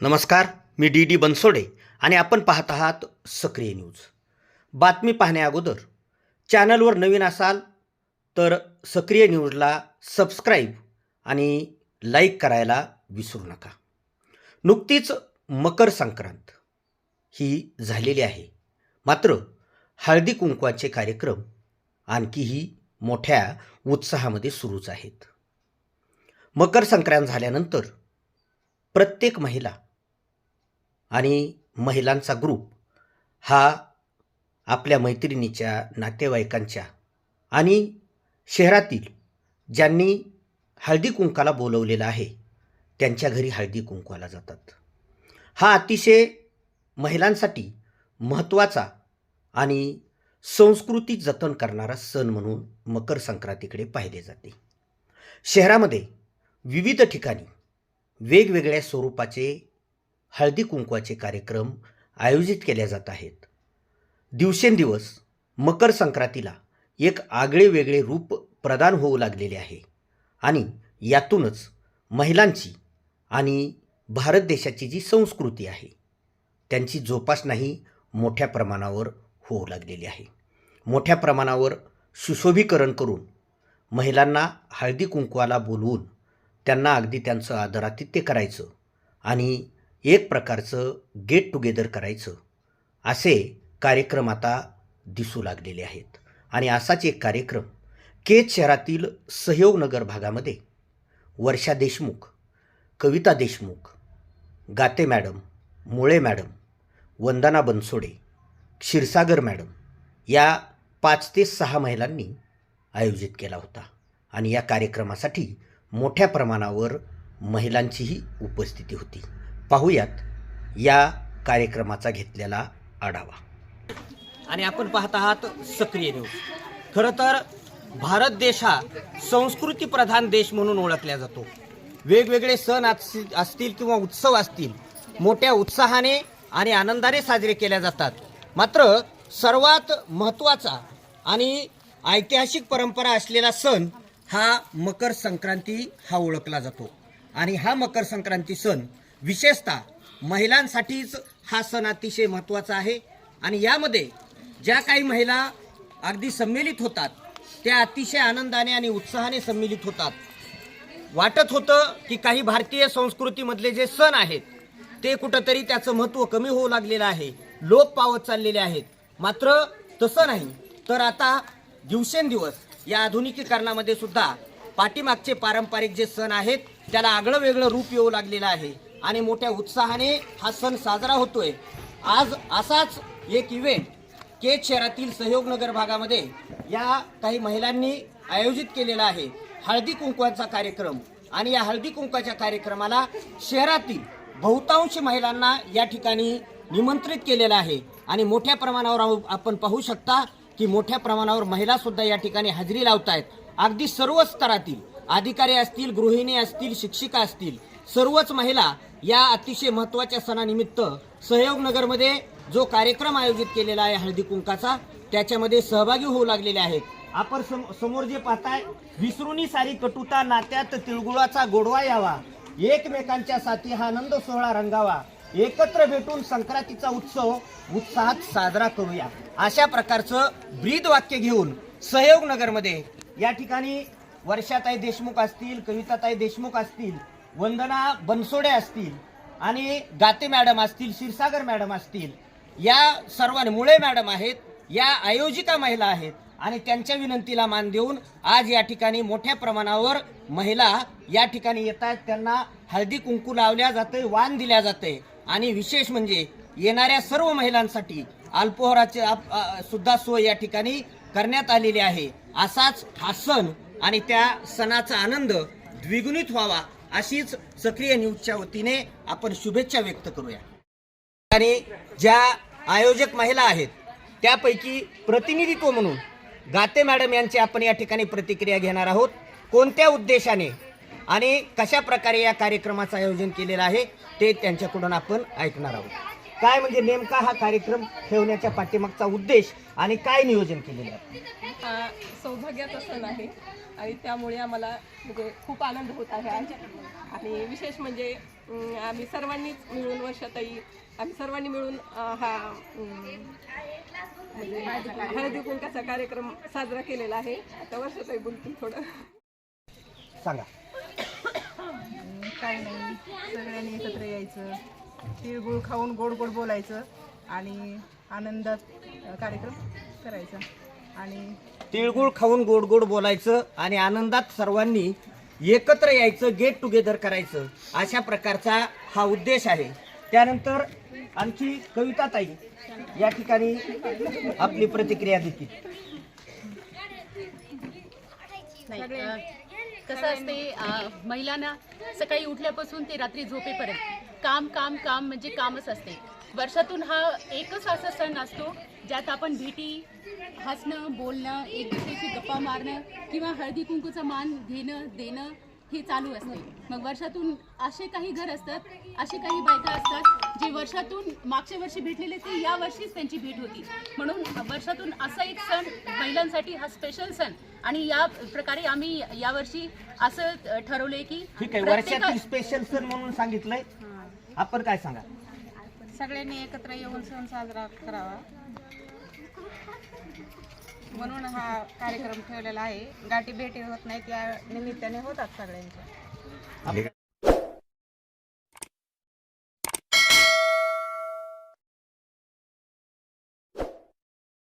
नमस्कार मी D D Bansode आणि आपण पाहत आहात सक्रिय न्यूज. बातमी पाहण्याअगोदर चॅनलवर नवीन असाल तर सक्रिय न्यूजला सबस्क्राईब आणि लाईक करायला विसरू नका. नुकतीच मकर संक्रांत ही झालेली आहे. मात्र हळदी कुंकवाचे कार्यक्रम आणखीही मोठ्या उत्साहामध्ये सुरूच आहेत. मकर संक्रांत झाल्यानंतर प्रत्येक महिला आणि महिलांचा ग्रुप हा आपल्या मैत्रिणीच्या नातेवाईकांच्या आणि शहरातील ज्यांनी हळदी कुंकाला बोलवलेलं आहे त्यांच्या घरी हळदी कुंकवाला जातात. हा अतिशय महिलांसाठी महत्त्वाचा आणि संस्कृती जतन करणारा सण म्हणून मकर संक्रांतीकडे पाहिले जाते. शहरामध्ये विविध ठिकाणी वेगवेगळ्या स्वरूपाचे हळदी कुंकवाचे कार्यक्रम आयोजित केले जात आहेत. दिवसेंदिवस मकर संक्रांतीला एक आगळे वेगळे रूप प्रदान होऊ लागलेले आहे आणि यातूनच महिलांची आणि भारत देशाची जी संस्कृती आहे त्यांची जोपासनाही मोठ्या प्रमाणावर होऊ लागलेली आहे. मोठ्या प्रमाणावर सुशोभीकरण करून महिलांना हळदी कुंकवाला बोलवून त्यांना अगदी त्यांचं आदरातिथ्य करायचं आणि एक प्रकारचं गेट टुगेदर करायचं. असे कार्यक्रम आता दिसू लागलेले आहेत. आणि असाच एक कार्यक्रम केज शहरातील सहयोगनगर भागामध्ये वर्षा देशमुख कविता Deshmukh Gate madam Mule madam Vandana Bansode Kshirsagar madam या पाच ते सहा महिलांनी आयोजित केला होता. आणि या कार्यक्रमासाठी मोठ्या प्रमाणावर महिलांचीही उपस्थिती होती. पाहूयात या कार्यक्रमाचा घेतलेला आढावा. आणि आपण पाहत आहात सक्रिय न्यूज. खरं तर भारत देश हा संस्कृती प्रधान देश म्हणून ओळखला जातो. वेगवेगळे सण असतील असतील किंवा उत्सव असतील मोठ्या उत्साहाने आणि आनंदाने साजरे केल्या जातात. मात्र सर्वात महत्त्वाचा आणि ऐतिहासिक परंपरा असलेला सण हा मकर संक्रांती हा ओळखला जातो. आणि हा मकर संक्रांती सण विशेषतः महिलांसाठीच हा सण अतिशय महत्त्वाचा आहे. आणि यामध्ये ज्या काही महिला अगदी संमिलित होतात त्या अतिशय आनंदाने आणि उत्साहाने संमिलित होतात. वाटत होतं की काही भारतीय संस्कृतीमधले जे सण आहेत ते कुठंतरी त्याचं महत्त्व कमी होऊ लागलेलं आहे. लोप पावत चाललेले आहेत. मात्र तसं नाही तर आता दिवसेंदिवस या आधुनिकीकरणामध्ये सुद्धा पाठीमागचे पारंपरिक जे सण आहेत त्याला आगळं वेगळं रूप येऊ लागलेलं आहे. आणि मोठ्या उत्साहाने हा सण साजरा होतोय. आज असाच एक इव्हेंट केज शहरातील सहयोगनगर भागामध्ये या काही महिलांनी आयोजित केलेला आहे. हळदी कुंकवाचा कार्यक्रम आणि या हळदी कुंकवाच्या कार्यक्रमाला शहरातील बहुतांश महिलांना या ठिकाणी निमंत्रित केलेलं आहे. आणि मोठ्या प्रमाणावर आपण पाहू शकता की मोठ्या प्रमाणावर महिलासुद्धा या ठिकाणी हजेरी लावत आहेत अगदी सर्व स्तरातील अधिकारी असतील गृहिणी असतील शिक्षिका असतील सर्वच महिला या अतिशय महत्त्वाच्या सणानिमित्त सहयोगनगरमध्ये जो कार्यक्रम आयोजित केलेला आहे हळदी कुंकाचा त्याच्यामध्ये सहभागी होऊ लागलेले आहेत. आपण सम- समोर जे पाहताय विसरुनी सारी कटुता नात्यात तिळगुळाचा गोडवा यावा. एकमेकांच्या साथी हा आनंद सोहळा रंगावा. एकत्र भेटून संक्रांतीचा उत्सव उत्साहात साजरा करूया. अशा प्रकारचं ब्रीद वाक्य घेऊन सहयोग नगरमध्ये या ठिकाणी वर्षाताई देशमुख असतील कविताताई देशमुख असतील वंदना बनसोडे असतील आणि गाते मॅडम असतील क्षीरसागर मॅडम असतील या सर्वांनी मुळे मॅडम आहेत या आयोजिका महिला आहेत आणि त्यांच्या विनंतीला मान देऊन आज या ठिकाणी मोठ्या प्रमाणावर महिला या ठिकाणी येत आहेत त्यांना हळदी कुंकू लावल्या जाते वाण दिल्या जाते आणि विशेष म्हणजे येणाऱ्या सर्व महिलांसाठी अल्पोहराचे आप- सुद्धा सोय या ठिकाणी करण्यात आलेली आहे. असाच हा सण आणि त्या सणाचा आनंद द्विगुणित व्हावा अशीच सक्रिय न्यूजच्या वतीने आपण शुभेच्छा व्यक्त करूया. आणि ज्या आयोजक महिला आहेत त्यापैकी प्रतिनिधित्व म्हणून गाते मॅडम यांची आपण या ठिकाणी प्रतिक्रिया घेणार आहोत. कोणत्या उद्देशाने आणि कशा प्रकारे या कार्यक्रमाचं आयोजन केलेलं आहे ते त्यांच्याकडून आपण ऐकणार आहोत. काय म्हणजे नेमका हा कार्यक्रम ठेवण्याच्या पाठीमागचा उद्देश आणि काय नियोजन केलेलं आहे? हा सौभाग्याचा सण आहे. आणि त्यामुळे आम्हाला म्हणजे खूप आनंद होत आहे आज. आणि विशेष म्हणजे आम्ही सर्वांनीच मिळून वर्षाताई आम्ही सर्वांनी मिळून हा म्हणजे हळदी कुंकाचा कार्यक्रम साजरा केलेला आहे. आता वर्षाताई बोलतील थोडं. सांगा. काय नाही. सगळ्यांनी एकत्र यायचं. तिळगुळ खाऊन गोड गोड बोलायचं आणि आनंदात कार्यक्रम करायचा. आणि तिळगुळ खाऊन गोड गोड बोलायचं आणि आनंदात सर्वांनी एकत्र यायचं गेट टुगेदर करायचं. अशा प्रकारचा हा उद्देश आहे. त्यानंतर आणखी कविता ताई या ठिकाणी आपली प्रतिक्रिया देतील. कसं असते महिलांना सकाळी उठल्यापासून ते रात्री झोपेपर्यंत. काम काम काम म्हणजे कामच असते. वर्षातून हा एकच असा सण असतो ज्यात आपण भेटी हसणं बोलणं एक दुसऱ्याशी गप्पा मारणं किंवा हळदी कुंकूचा मान घेणं देणं हे चालू असते. मग वर्षातून असे काही घर असतात असे काही बायका असतात जे वर्षातून मागच्या वर्षी भेटलेले ते या वर्षीच त्यांची भेट होती. म्हणून वर्षातून असा एक सण महिलांसाठी हा स्पेशल सण. आणि या प्रकारे आम्ही यावर्षी असं ठरवलंय की ठीक आहे वर्षातील स्पेशल सण म्हणून सांगितलंय. आपण काय सांगा? सगळ्यांनी एकत्र येऊन सण साजरा करावा. म्हणून हा कार्यक्रम ठेवलेला आहे. गाठी भेटी होत नाहीत या निमित्ताने होतात सगळ्यांच्या.